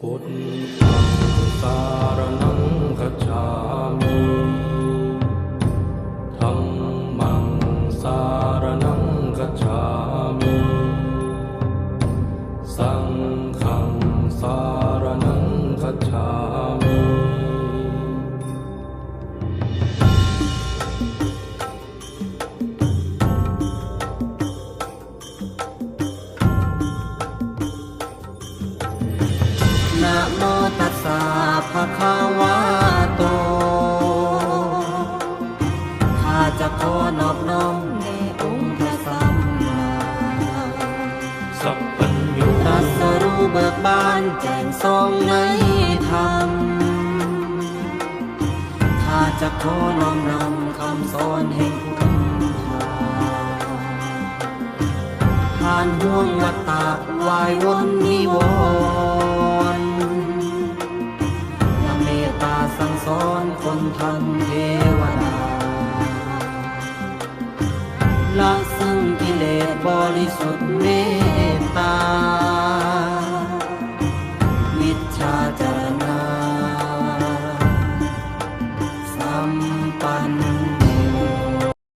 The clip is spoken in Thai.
พุทธังสารนังกัจฉามิธัมมังสารนังกัจฉามิ สังฆังสาร โมตัสสะภะคะวะโต ข้าจะขอนอบน้อมในองค์พระสัมมาสัพพัญญูตรัสรู้เบิกบานแจ้งทรงในธรรม ข้าจะขอน้อมนำคำสอนแห่งคุณหาผ่านห่วงวัฏฏะวายวนนิวร สอนคนทันเทวดาละซึ่งกิเลสบริสุทธิ์เมตตามิจฉาจารณาสัมปัน